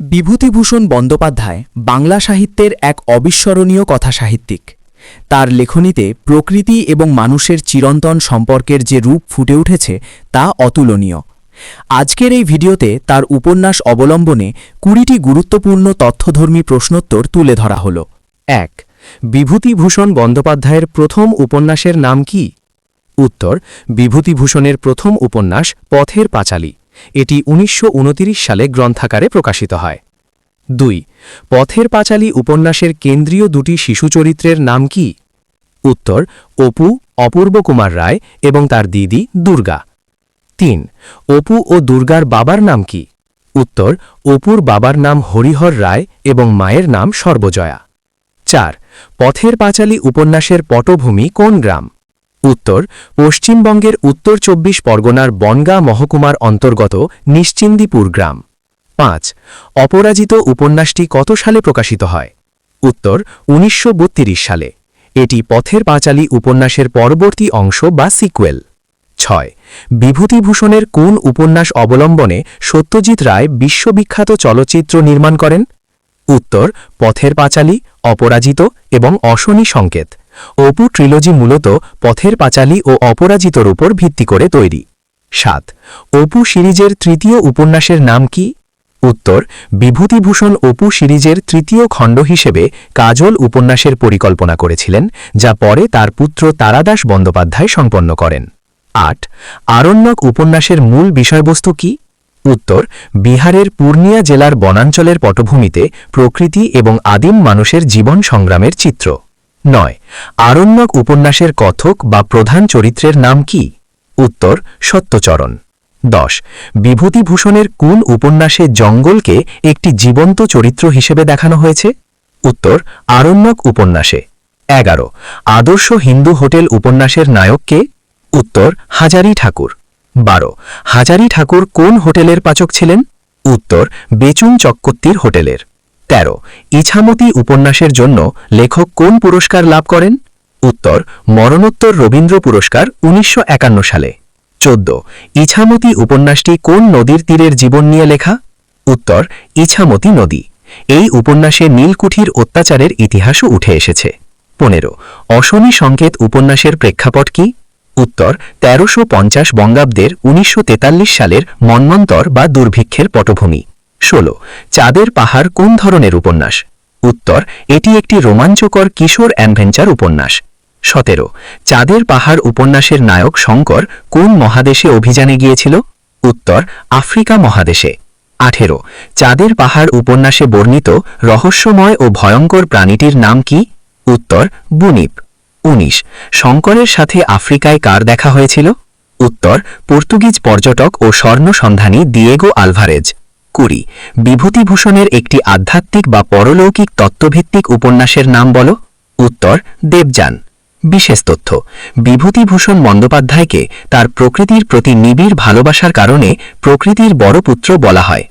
বিভূতিভূষণ বন্দ্যোপাধ্যায় বাংলা সাহিত্যের এক অবিস্মরণীয় কথা সাহিত্যিক। তার লেখনীতে প্রকৃতি এবং মানুষের চিরন্তন সম্পর্কের যে রূপ ফুটে উঠেছে, তা অতুলনীয়। আজকের এই ভিডিওতে তার উপন্যাস অবলম্বনে কুড়িটি গুরুত্বপূর্ণ তথ্যধর্মী প্রশ্নোত্তর তুলে ধরা হল। এক, বিভূতিভূষণ বন্দ্যোপাধ্যায়ের প্রথম উপন্যাসের নাম কি? উত্তর, বিভূতিভূষণের প্রথম উপন্যাস পথের পাঁচালী। এটি উনিশশো সালে গ্রন্থাকারে প্রকাশিত হয়। দুই, পথের পাঁচালী উপন্যাসের কেন্দ্রীয় দুটি শিশু চরিত্রের নাম কি? উত্তর, অপু, অপূর্ব কুমার রায় এবং তার দিদি দুর্গা। তিন, অপু ও দুর্গার বাবার নাম কি? উত্তর, অপুর বাবার নাম হরিহর রায় এবং মায়ের নাম সর্বজয়া। চার, পথের পাঁচালী উপন্যাসের পটভূমি কোন গ্রাম? উত্তর, পশ্চিমবঙ্গের উত্তর চব্বিশ পরগনার বনগাঁ মহকুমার অন্তর্গত নিশ্চিন্দিপুর গ্রাম। পাঁচ, অপরাজিত উপন্যাসটি কত সালে প্রকাশিত হয়? উত্তর, উনিশশো সালে। এটি পথের পাঁচালী উপন্যাসের পরবর্তী অংশ বা সিকুয়েল। ছয়, বিভূতিভূষণের কোন উপন্যাস অবলম্বনে সত্যজিৎ রায় বিশ্ববিখ্যাত চলচ্চিত্র নির্মাণ করেন? উত্তর, পথের পাঁচালী, অপরাজিত এবং অশনি সংকেত। অপু ট্রিলজি মূলত পথের পাঁচালী ও অপরাজিতর উপর ভিত্তি করে তৈরি। সাত, অপু সিরিজের তৃতীয় উপন্যাসের নাম কি? উত্তর, বিভূতিভূষণ অপু সিরিজের তৃতীয় খণ্ড হিসেবে কাজল উপন্যাসের পরিকল্পনা করেছিলেন, যা পরে তার পুত্র তারাদাস বন্দ্যোপাধ্যায় সম্পন্ন করেন। আট, আরণ্যক উপন্যাসের মূল বিষয়বস্তু কি? উত্তর, বিহারের পূর্ণিয়া জেলার বনাঞ্চলের পটভূমিতে প্রকৃতি এবং আদিম মানুষের জীবন সংগ্রামের চিত্র। নয়। আরণ্যক উপন্যাসের কথক বা প্রধান চরিত্রের নাম কি? উত্তর, সত্যচরণ। দশ। বিভূতিভূষণের কোন উপন্যাসে জঙ্গলকে একটি জীবন্ত চরিত্র হিসেবে দেখানো হয়েছে? উত্তর, আরণ্যক উপন্যাসে। এগারো। আদর্শ হিন্দু হোটেল উপন্যাসের নায়ককে উত্তর, হাজারি ঠাকুর। বারো। হাজারি ঠাকুর কোন হোটেলের পাচক ছিলেন? উত্তর, বেচুন চক্কত্তির হোটেলের। ১৩ ইছামতি উপন্যাসের জন্য লেখক কোন পুরস্কার লাভ করেন? উত্তর, মরণোত্তর রবীন্দ্র পুরস্কার উনিশশো একান্ন সালে। চোদ্দ, ইছামতি উপন্যাসটি কোন নদীর তীরের জীবন নিয়ে লেখা? উত্তর, ইছামতি নদী। এই উপন্যাসে নীলকুঠির অত্যাচারের ইতিহাসও উঠে এসেছে। পনেরো, অশনি সংকেত উপন্যাসের প্রেক্ষাপট কি? উত্তর, তেরোশো পঞ্চাশ বঙ্গাব্দের উনিশশো তেতাল্লিশ সালের মন্মন্তর বা দুর্ভিক্ষের পটভূমি। ষোলো, চাঁদের পাহাড় কোন ধরনের উপন্যাস? উত্তর, এটি একটি রোমাঞ্চকর কিশোর অ্যাডভেঞ্চার উপন্যাস। সতেরো, চাঁদের পাহাড় উপন্যাসের নায়ক শঙ্কর কোন মহাদেশে অভিযানে গিয়েছিল? উত্তর, আফ্রিকা মহাদেশে। আঠেরো, চাঁদের পাহাড় উপন্যাসে বর্ণিত রহস্যময় ও ভয়ঙ্কর প্রাণীটির নাম কি? উত্তর, বুনিপ। উনিশ, শঙ্করের সাথে আফ্রিকায় কার দেখা হয়েছিল? উত্তর, পর্তুগিজ পর্যটক ও স্বর্ণ সন্ধানী দিয়েগো আলভারেজ। কুড়ি বিভূতিভূষণের একটি আধ্যাত্মিক বা পরলৌকিক তত্ত্বভিত্তিক উপন্যাসের নাম বল? উত্তর, দেবযান। বিশেষ তথ্য, বিভূতিভূষণ বন্দ্যোপাধ্যায়কে তার প্রকৃতির প্রতি নিবিড় ভালোবাসার কারণে প্রকৃতির বড় পুত্র বলা হয়।